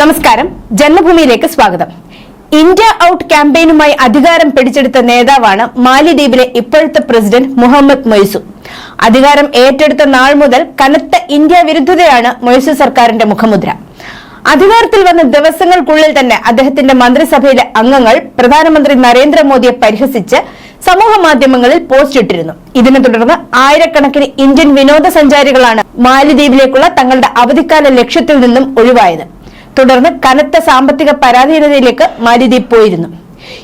നമസ്കാരം. ജന്മഭൂമിയിലേക്ക് സ്വാഗതം. India out ക്യാമ്പയിനുമായി അധികാരം പിടിച്ചെടുത്ത നേതാവാണ് മാലിദ്വീപിലെ ഇപ്പോഴത്തെ പ്രസിഡന്റ് മുഹമ്മദ് മൊയ്സു. അധികാരം ഏറ്റെടുത്ത നാൾ മുതൽ കനത്ത ഇന്ത്യ വിരുദ്ധതയാണ് മൊയ്സു സർക്കാരിന്റെ മുഖമുദ്ര. അധികാരത്തിൽ വന്ന ദിവസങ്ങൾക്കുള്ളിൽ തന്നെ അദ്ദേഹത്തിന്റെ മന്ത്രിസഭയിലെ അംഗങ്ങൾ പ്രധാനമന്ത്രി നരേന്ദ്രമോദിയെ പരിഹസിച്ച് സമൂഹ മാധ്യമങ്ങളിൽ പോസ്റ്റ് ഇട്ടിരുന്നു. ഇതിനെ തുടർന്ന് ആയിരക്കണക്കിന് ഇന്ത്യൻ വിനോദസഞ്ചാരികളാണ് മാലിദ്വീപിലേക്കുള്ള തങ്ങളുടെ അവധിക്കാല ലക്ഷ്യത്തിൽ നിന്നും ഒഴിവായത്. തുടർന്ന് കനത്ത സാമ്പത്തിക പരാധീനതയിലേക്ക് മാലിദ്വീപ് പോയിരുന്നു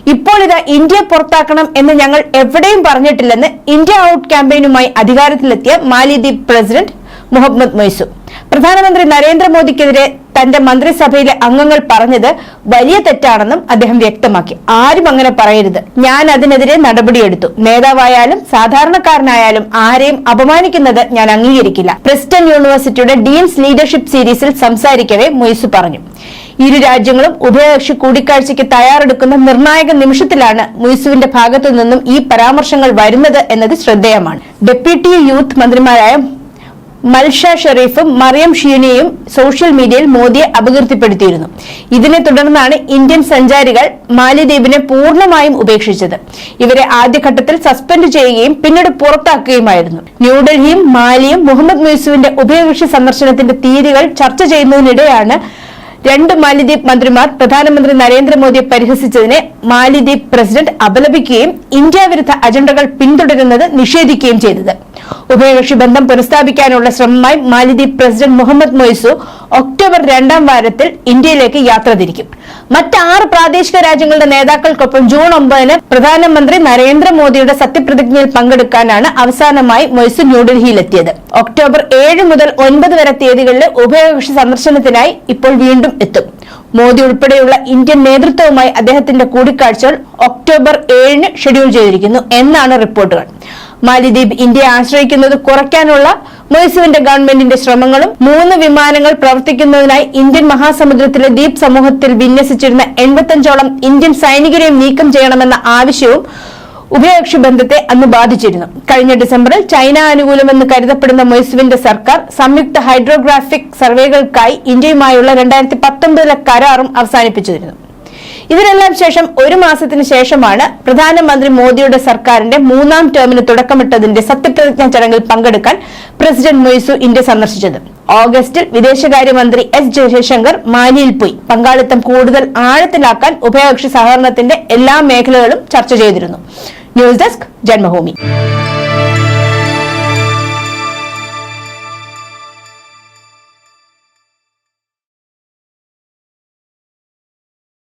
ഇപ്പോൾ ഇത് ഇന്ത്യ പുറത്താക്കണം എന്ന് ഞങ്ങൾ എവിടെയും പറഞ്ഞിട്ടില്ലെന്ന് ഇന്ത്യ ഔട്ട് ക്യാമ്പയിനുമായി അധികാരത്തിലെത്തിയ മാലിദ്വീപ് പ്രസിഡന്റ് മുഹമ്മദ് മൊയ്സു പ്രധാനമന്ത്രി നരേന്ദ്രമോദിക്കെതിരെ തന്റെ മന്ത്രിസഭയിലെ അംഗങ്ങൾ പറഞ്ഞത് വലിയ തെറ്റാണെന്നും അദ്ദേഹം വ്യക്തമാക്കി. ആരും അങ്ങനെ പറയരുത്. ഞാൻ അതിനെതിരെ നടപടിയെടുത്തു. നേതാവായാലും സാധാരണക്കാരനായാലും ആരെയും അപമാനിക്കുന്നത് ഞാൻ അംഗീകരിക്കില്ല. പ്രിസ്റ്റൺ യൂണിവേഴ്സിറ്റിയുടെ ഡീൻസ് ലീഡർഷിപ്പ് സീരീസിൽ സംസാരിക്കവേ മൊയ്സു പറഞ്ഞു. ഇരു രാജ്യങ്ങളും ഉഭയകക്ഷി കൂടിക്കാഴ്ചയ്ക്ക് തയ്യാറെടുക്കുന്ന നിർണായക നിമിഷത്തിലാണ് മുയ്സുവിന്റെ ഭാഗത്തു നിന്നും ഈ പരാമർശങ്ങൾ വരുന്നത് എന്നത് ശ്രദ്ധേയമാണ്. ഡെപ്യൂട്ടി യൂത്ത് മന്ത്രിമാരായ മൽഷ ഷെറീഫും മറിയം ഷീനയും സോഷ്യൽ മീഡിയയിൽ മോദിയെ അപകീർത്തിപ്പെടുത്തിയിരുന്നു. ഇതിനെ തുടർന്നാണ് ഇന്ത്യൻ സഞ്ചാരികൾ മാലിദ്വീപിനെ പൂർണമായും ഉപേക്ഷിച്ചത്. ഇവരെ ആദ്യഘട്ടത്തിൽ സസ്പെൻഡ് ചെയ്യുകയും പിന്നീട് പുറത്താക്കുകയുമായിരുന്നു. ന്യൂഡൽഹിയും മാലിയും മുഹമ്മദ് മ്യൂസുവിന്റെ ഉഭയകക്ഷി സന്ദർശനത്തിന്റെ തീയതികൾ ചർച്ച ചെയ്യുന്നതിനിടെയാണ് രണ്ട് മാലിദ്വീപ് മന്ത്രിമാർ പ്രധാനമന്ത്രി നരേന്ദ്രമോദിയെ പരിഹസിച്ചതിനെ മാലിദ്വീപ് പ്രസിഡന്റ് അപലപിക്കുകയും ഇന്ത്യ വിരുദ്ധ അജണ്ടകൾ പിന്തുടരുന്നത് നിഷേധിക്കുകയും ചെയ്തത്. ഉഭയകക്ഷി ബന്ധം പുനഃസ്ഥാപിക്കാനുള്ള ശ്രമമായി മാലിദ്വീപ് പ്രസിഡന്റ് മുഹമ്മദ് മൊയ്സു ഒക്ടോബർ രണ്ടാം വാരത്തിൽ ഇന്ത്യയിലേക്ക് യാത്ര തിരിക്കും. മറ്റ് ആറ് പ്രാദേശിക രാജ്യങ്ങളുടെ നേതാക്കൾക്കൊപ്പം ജൂൺ ഒമ്പതിന് പ്രധാനമന്ത്രി നരേന്ദ്രമോദിയുടെ സത്യപ്രതിജ്ഞയിൽ പങ്കെടുക്കാനാണ് അവസാനമായി മൊയ്സു ന്യൂഡൽഹിയിലെത്തിയത്. ഒക്ടോബർ ഏഴ് മുതൽ ഒൻപത് വരെ തീയതികളിൽ ഉഭയകക്ഷി സന്ദർശനത്തിനായി ഇപ്പോൾ വീണ്ടും എത്തും. മോദി ഉൾപ്പെടെയുള്ള ഇന്ത്യൻ നേതൃത്വവുമായി അദ്ദേഹത്തിന്റെ കൂടിക്കാഴ്ചകൾ ഒക്ടോബർ ഏഴിന് ഷെഡ്യൂൾ ചെയ്തിരിക്കുന്നു എന്നാണ് റിപ്പോർട്ടുകൾ. മാലിദ്വീപ് ഇന്ത്യയെ ആശ്രയിക്കുന്നത് കുറയ്ക്കാനുള്ള മൊയ്സുവിന്റെ ഗവൺമെന്റിന്റെ ശ്രമങ്ങളും മൂന്ന് വിമാനങ്ങൾ പ്രവർത്തിക്കുന്നതിനായി ഇന്ത്യൻ മഹാസമുദ്രത്തിലെ ദ്വീപ് സമൂഹത്തിൽ വിന്യസിച്ചിരുന്ന എൺപത്തഞ്ചോളം ഇന്ത്യൻ സൈനികരെയും നീക്കം ചെയ്യണമെന്ന ആവശ്യവും ഉഭയകക്ഷി ബന്ധത്തെ അന്ന് ബാധിച്ചിരുന്നു. കഴിഞ്ഞ ഡിസംബറിൽ ചൈന അനുകൂലമെന്ന് കരുതപ്പെടുന്ന മൊയ്സുവിന്റെ സർക്കാർ സംയുക്ത ഹൈഡ്രോഗ്രാഫിക് സർവേകൾക്കായി ഇന്ത്യയുമായുള്ള രണ്ടായിരത്തി പത്തൊമ്പതിലെ കരാറും അവസാനിപ്പിച്ചിരുന്നു. ഇതിനെല്ലാം ശേഷം ഒരു മാസത്തിന് ശേഷമാണ് പ്രധാനമന്ത്രി മോദിയുടെ സർക്കാരിന്റെ മൂന്നാം ടേമിന് തുടക്കമിട്ടതിന്റെ സത്യപ്രതിജ്ഞാ ചടങ്ങിൽ പങ്കെടുക്കാൻ പ്രസിഡന്റ് മൊയ്സു ഇന്ത്യ സന്ദർശിച്ചത്. ഓഗസ്റ്റിൽ വിദേശകാര്യമന്ത്രി എസ് ജയശങ്കർ മാലിയിൽ പോയി. പങ്കാളിത്തം കൂടുതൽ ആഴത്തിലാക്കാൻ ഉഭയകക്ഷി സഹകരണത്തിന്റെ എല്ലാ മേഖലകളും ചർച്ച ചെയ്തിരുന്നു. News desk Janmabhumi.